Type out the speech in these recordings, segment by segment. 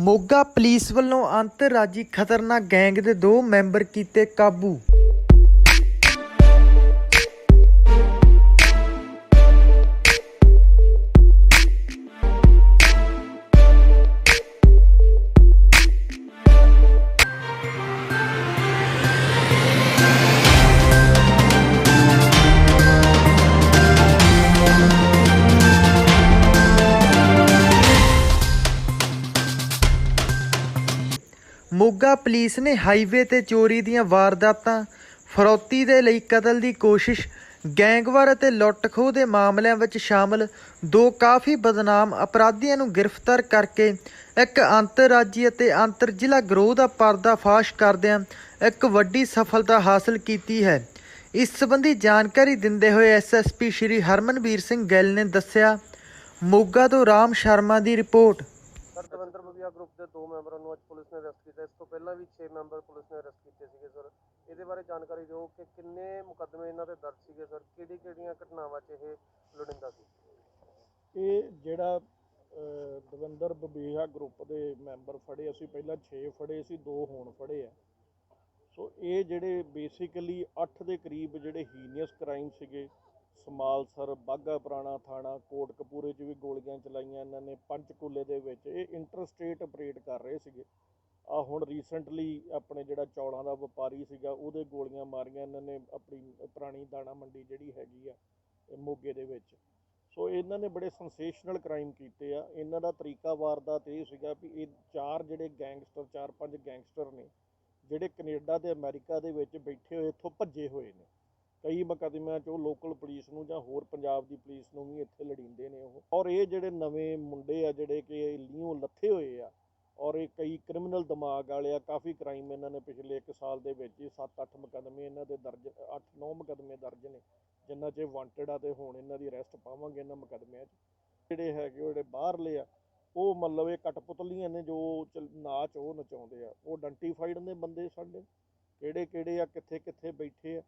Moga police ਵੱਲੋਂ ਅੰਤਰਰਾਜੀ ਖਤਰਨਾਕ gang ਦੇ ਦੋ ਮੈਂਬਰ ਕੀਤੇ ਕਾਬੂ। ਮੋਗਾ ਪੁਲਿਸ ਨੇ ਹਾਈਵੇ ਤੇ ਚੋਰੀ ਦੀਆਂ ਵਾਰਦਾਤਾਂ, ਫਰੌਤੀ ਦੇ ਲਈ ਕਤਲ ਦੀ ਕੋਸ਼ਿਸ਼, ਗੈਂਗਵਾਰ ਅਤੇ ਲੁੱਟ-ਖੋਹ ਦੇ ਮਾਮਲਿਆਂ ਵਿੱਚ ਸ਼ਾਮਲ ਦੋ ਕਾਫੀ ਬਦਨਾਮ ਅਪਰਾਧੀਆਂ ਨੂੰ ਗ੍ਰਿਫਤਾਰ ਕਰਕੇ ਇੱਕ ਅੰਤਰਰਾਜੀ ਅਤੇ ਅੰਤਰ ਜ਼ਿਲ੍ਹਾ ਗਰੋਹ ਦਾ ਪਰਦਾਫਾਸ਼ ਕਰਦਿਆਂ ਇੱਕ ਵੱਡੀ ਸਫਲਤਾ ਹਾਸਲ ਕੀਤੀ ਹੈ। ਇਸ ਸੰਬੰਧੀ ਜਾਣਕਾਰੀ ਦਿੰਦੇ ਹੋਏ ਐਸਐਸਪੀ ਸ਼੍ਰੀ ਹਰਮਨਵੀਰ ਸਿੰਘ ਗਿੱਲ ਨੇ ਦੱਸਿਆ, ਮੋਗਾ ਤੋਂ ਰਾਮ ਸ਼ਰਮਾ ਦੀ ਰਿਪੋਰਟ। ਸਰ, ਦਵਿੰਦਰ ਬਬੀਆ ਗਰੁੱਪ ਦੇ ਦੋ ਮੈਂਬਰਾਂ ਨੂੰ ਅੱਜ ਪੁਲਿਸ ਨੇ ਅਰੈਸਟ ਕੀਤਾ। ਇਸ ਤੋਂ ਪਹਿਲਾਂ ਵੀ 6 ਮੈਂਬਰ ਪੁਲਿਸ ਨੇ ਅਰੈਸਟ ਕੀਤੇ ਸੀਗੇ ਸਰ ਇਹਦੇ ਬਾਰੇ ਜਾਣਕਾਰੀ ਦਿਓ ਕਿ ਕਿੰਨੇ ਮੁਕੱਦਮੇ ਇਹਨਾਂ ਦੇ ਦਰਜ ਸੀਗੇ ਸਰ ਕਿਹੜੀ ਕਿਹੜੀਆਂ ਘਟਨਾਵਾਂ 'ਚ ਇਹ ਲੋੜਿੰਦਾ ਸੀ? ਇਹ ਜਿਹੜਾ ਦਵਿੰਦਰ ਬਬੀਹਾ ਗਰੁੱਪ ਦੇ ਮੈਂਬਰ ਫੜੇ, ਅਸੀਂ ਪਹਿਲਾਂ 6 ਫੜੇ ਸੀ, ਦੋ ਹੁਣ ਫੜੇ ਆ। ਸੋ ਇਹ ਜਿਹੜੇ ਬੇਸਿਕਲੀ 8 ਦੇ ਕਰੀਬ ਜਿਹੜੇ ਹੀਨੀਅਸ ਕ੍ਰਾਈਮ ਸੀਗੇ ਸਮਾਲਸਰ ਬਾਗਾ ਪੁਰਾਣਾ ਥਾਣਾ ਕੋਟਕਪੂਰੇ 'ਚ ਵੀ ਗੋਲੀਆਂ ਚਲਾਈਆਂ, ਇਹਨਾਂ ਨੇ ਪੰਚਕੂਲੇ ਦੇ ਵਿੱਚ। ਇਹ ਇੰਟਰਸਟੇਟ ਆਪਰੇਟ ਕਰ ਰਹੇ ਸੀਗੇ। ਆ ਹੁਣ ਰੀਸੈਂਟਲੀ ਆਪਣੇ ਜਿਹੜਾ ਚੌਲਾਂ ਦਾ ਵਪਾਰੀ ਸੀਗਾ, ਉਹਦੇ ਗੋਲੀਆਂ ਮਾਰੀਆਂ, ਇਹਨਾਂ ਨੇ ਆਪਣੀ ਪੁਰਾਣੀ ਦਾਣਾ ਮੰਡੀ ਜਿਹੜੀ ਹੈਗੀ ਆ ਮੋਗੇ ਦੇ ਵਿੱਚ। ਸੋ ਇਹਨਾਂ ਨੇ ਬੜੇ ਸੈਂਸੇਸ਼ਨਲ ਕ੍ਰਾਈਮ ਕੀਤੇ ਆ। ਇਹਨਾਂ ਦਾ ਤਰੀਕਾ ਵਾਰਦਾਤ ਇਹ ਸੀਗਾ ਵੀ ਇਹ ਚਾਰ ਜਿਹੜੇ ਗੈਂਗਸਟਰ ਚਾਰ ਪੰਜ ਗੈਂਗਸਟਰ ਨੇ, ਜਿਹੜੇ ਕੈਨੇਡਾ ਤੇ ਅਮਰੀਕਾ ਦੇ ਵਿੱਚ ਬੈਠੇ ਹੋਏ, ਇੱਥੋਂ ਭੱਜੇ ਹੋਏ ਨੇ। ਕਈ ਮੁਕੱਦਮਿਆਂ 'ਚ ਉਹ ਲੋਕਲ ਪੁਲਿਸ ਨੂੰ ਜਾਂ ਹੋਰ ਪੰਜਾਬ ਦੀ ਪੁਲਿਸ ਨੂੰ ਵੀ ਇੱਥੇ ਲੜੀਂਦੇ ਨੇ ਉਹ। ਔਰ ਇਹ ਜਿਹੜੇ ਨਵੇਂ ਮੁੰਡੇ ਆ, ਜਿਹੜੇ ਕਿ ਲੀਓ ਲੱਥੇ ਹੋਏ ਆ, ਔਰ ਇਹ ਕਈ ਕ੍ਰਿਮੀਨਲ ਦਿਮਾਗ ਵਾਲੇ ਆ, ਕਾਫੀ ਕ੍ਰਾਈਮ ਇਹਨਾਂ ਨੇ ਪਿਛਲੇ 1 ਸਾਲ ਦੇ ਵਿੱਚ ਹੀ 7-8 ਮੁਕੱਦਮੇ ਇਹਨਾਂ ਦੇ ਦਰਜ 8-9 ਮੁਕੱਦਮੇ ਦਰਜ ਨੇ ਜਿਨ੍ਹਾਂ 'ਚ ਵਾਂਟਡ ਆ ਤੇ ਹੁਣ ਇਹਨਾਂ ਦੀ ਅਰੈਸਟ ਪਾਵਾਂਗੇ ਇਹਨਾਂ ਮੁਕੱਦਮਿਆਂ 'ਚ। ਜਿਹੜੇ ਹੈਗੇ ਉਹ ਜਿਹੜੇ ਬਾਹਰਲੇ ਆ, ਉਹ ਮਤਲਬ ਇਹ ਕਟਪੁਤਲੀਆਂ ਨੇ ਜੋ ਚਲ- ਨਾਚ ਉਹ ਨਚਾਉਂਦੇ ਆ, ਉਹ ਆਇਡੈਂਟੀਫਾਈਡ ਨੇ ਬੰਦੇ ਸਾਡੇ। ਕਿਹੜੇ ਕਿਹੜੇ ਆ ਕਿੱਥੇ ਕਿੱਥੇ ਬੈਠੇ ਆ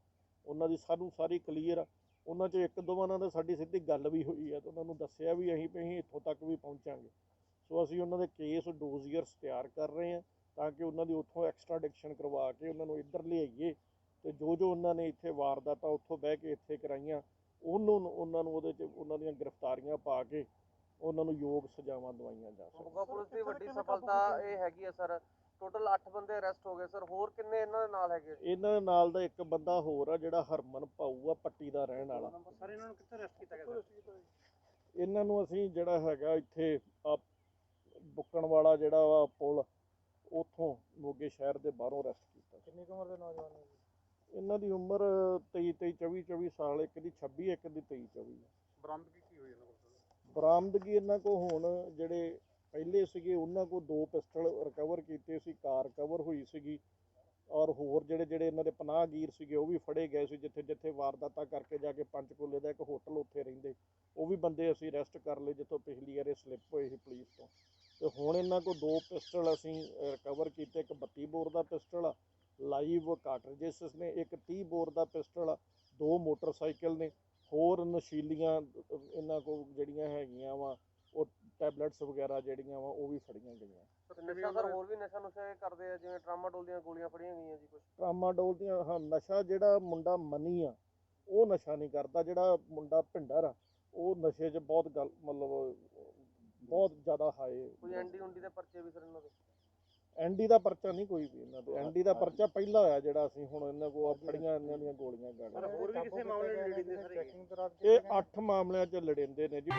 ਉਹਨਾਂ ਦੀ ਸਾਨੂੰ ਸਾਰੀ ਕਲੀਅਰ ਆ। ਉਹਨਾਂ 'ਚ ਇੱਕ ਦੋਵਾਂ ਨਾਲ ਸਾਡੀ ਸਿੱਧੀ ਗੱਲ ਵੀ ਹੋਈ ਆ ਤੇ ਉਹਨਾਂ ਨੂੰ ਦੱਸਿਆ ਵੀ ਅਸੀਂ ਵੀ ਅਸੀਂ ਇੱਥੋਂ ਤੱਕ ਵੀ ਪਹੁੰਚਾਂਗੇ। ਸੋ ਅਸੀਂ ਉਹਨਾਂ ਦੇ ਕੇਸ ਡੋਜ਼ੀਅਰਸ ਤਿਆਰ ਕਰ ਰਹੇ ਹਾਂ ਤਾਂ ਕਿ ਉਹਨਾਂ ਦੀ ਉੱਥੋਂ ਐਕਸਟ੍ਰਾਡਿਕਸ਼ਨ ਕਰਵਾ ਕੇ ਉਹਨਾਂ ਨੂੰ ਇੱਧਰ ਲਿਆਈਏ ਤੇ ਜੋ ਜੋ ਉਹਨਾਂ ਨੇ ਇੱਥੇ ਵਾਰਦਾਤਾਂ ਉੱਥੋਂ ਬਹਿ ਕੇ ਇੱਥੇ ਕਰਾਈਆਂ ਉਹਨੂੰ ਉਹਨਾਂ ਨੂੰ ਉਹਦੇ 'ਚ ਉਹਨਾਂ ਦੀਆਂ ਗ੍ਰਿਫਤਾਰੀਆਂ ਪਾ ਕੇ ਉਹਨਾਂ ਨੂੰ ਯੋਗ ਸਜ਼ਾਵਾਂ ਦਵਾਈਆਂ ਜਾ ਸਕਣ। ਮੋਗਾ ਪੁਲਿਸ ਦੀ ਵੱਡੀ ਸਫਲਤਾ ਇਹ ਹੈਗੀ ਹੈ ਸਰ। ਟੋਟਲ 8 ਬੰਦੇ ਅਰੈਸਟ ਹੋ ਗਏ ਸਰ ਹੋਰ ਕਿੰਨੇ ਇਹਨਾਂ ਦੇ ਨਾਲ ਹੈਗੇ ਇਹਨਾਂ ਦੇ ਨਾਲ ਦਾ ਇੱਕ ਬੰਦਾ ਹੋਰ ਆ ਜਿਹੜਾ ਹਰਮਨ ਭਾਊ ਆ ਪੱਟੀ ਦਾ ਰਹਿਣ ਵਾਲਾ। ਸਰ ਇਹਨਾਂ ਨੂੰ ਕਿੱਥੇ ਅਰੈਸਟ ਕੀਤਾ ਗਿਆ ਇਹਨਾਂ ਨੂੰ ਅਸੀਂ ਜਿਹੜਾ ਹੈਗਾ ਇੱਥੇ ਆ ਬੁੱਕਣ ਵਾਲਾ ਜਿਹੜਾ ਵਾ ਪੁਲ ਉੱਥੋਂ ਮੋਗੇ ਸ਼ਹਿਰ ਦੇ ਬਾਹਰੋਂ ਅਰੈਸਟ ਕੀਤਾ। ਕਿੰਨੀ ਉਮਰ ਦੇ ਨੌਜਵਾਨ ਨੇ ਇਹਨਾਂ ਦੀ ਉਮਰ 23 23 24 24 ਸਾਲ ਇੱਕ ਦੀ 26 ਇੱਕ ਦੀ 23 24 ਬਰਾਮਦਗੀ ਕੀ ਹੋਈ ਇਹਨਾਂ ਕੋਲ ਬਰਾਮਦਗੀ ਇਹਨਾਂ ਕੋ ਹੁਣ ਜਿਹੜੇ ਪਹਿਲੇ ਸੀਗੇ, ਉਹਨਾਂ ਕੋਲ ਦੋ ਪਿਸਟਲ ਰਿਕਵਰ ਕੀਤੇ ਸੀ, ਕਾਰ ਕਵਰ ਹੋਈ ਸੀਗੀ ਔਰ ਹੋਰ ਜਿਹੜੇ ਜਿਹੜੇ ਇਹਨਾਂ ਦੇ ਪਨਾਹਗੀਰ ਸੀਗੇ, ਉਹ ਵੀ ਫੜੇ ਗਏ ਸੀ, ਜਿੱਥੇ ਜਿੱਥੇ ਵਾਰਦਾਤਾਂ ਕਰਕੇ ਜਾ ਕੇ ਪੰਚਕੂਲੇ ਦਾ ਇੱਕ ਹੋਟਲ ਉੱਥੇ ਰਹਿੰਦੇ। ਉਹ ਵੀ ਬੰਦੇ ਅਸੀਂ ਅਰੈਸਟ ਕਰ ਲਏ, ਜਿੱਥੋਂ ਪਿਛਲੀ ਵਾਰੇ ਸਲਿੱਪ ਹੋਏ ਸੀ ਪੁਲਿਸ ਤੋਂ। ਤੇ ਹੁਣ ਇਹਨਾਂ ਕੋਲ ਦੋ ਪਿਸਟਲ ਅਸੀਂ ਰਿਕਵਰ ਕੀਤੇ, ਇੱਕ 32 ਬੋਰ ਦਾ ਪਿਸਟਲ ਆ ਲਾਈਵ ਕਾਰਟ੍ਰਿਜਸ ਨੇ, ਇੱਕ 30 ਬੋਰ ਦਾ ਪਿਸਟਲ ਆ ਦੋ ਮੋਟਰਸਾਈਕਲ ਨੇ, ਹੋਰ ਨਸ਼ੀਲੀਆਂ ਇਹਨਾਂ ਕੋਲ ਜਿਹੜੀਆਂ ਹੈਗੀਆਂ ਵਾ ਟੈਬਲੇਟਸ ਵਗੈਰਾ ਜਿਹੜੀਆਂ ਵਾ ਉਹ ਵੀ ਫੜੀਆਂ ਗਈਆਂ। ਨਸ਼ਾ ਸਰ ਹੋਰ ਵੀ ਨਸ਼ਾ ਨੁਸ਼ਾ ਕਰਦੇ ਆ ਜਿਵੇਂ ਟਰਾਮਾਡੋਲ ਦੀਆਂ ਗੋਲੀਆਂ ਫੜੀਆਂ ਗਈਆਂ ਜੀ ਕੁਝ ਟਰਾਮਾਡੋਲ ਦੀਆਂ ਹਾਂ ਨਸ਼ਾ ਜਿਹੜਾ ਮੁੰਡਾ ਮਨੀ ਆ ਉਹ ਨਸ਼ਾ ਨਹੀਂ ਕਰਦਾ ਜਿਹੜਾ ਮੁੰਡਾ ਭਿੰਡਰ ਆ ਉਹ ਨਸ਼ੇ 'ਚ ਬਹੁਤ ਗੱਲ ਮਤਲਬ ਬਹੁਤ ਜ਼ਿਆਦਾ ਹਾਈ ਕੋਈ ਐਂਡੀ ਉਂਡੀ ਦੇ ਪਰਚੇ ਵੀ ਸਰ ਇਹਨਾਂ ਦੇ? ਐਨਡੀ ਦਾ ਪਰਚਾ ਨਹੀਂ ਕੋਈ ਵੀ ਇਹਨਾਂ ਦੇ। ਐਨਡੀ ਦਾ ਪਰਚਾ ਪਹਿਲਾ ਹੋਇਆ ਜਿਹੜਾ ਅਸੀਂ ਹੁਣ ਇਹਨਾਂ ਕੋਲ ਫੜੀਆਂ ਇਹਨਾਂ ਦੀਆਂ ਗੋਲੀਆਂ ਗਾਲੀਆਂ ਹੋਰ ਵੀ ਕਿਸੇ ਮਾਮਲੇ ਨੂੰ ਲੜੀਂਦੇ ਸਰ ਇਹ 8 ਮਾਮਲਿਆਂ 'ਚ ਲੜਿੰਦੇ ਨੇ ਜੀ।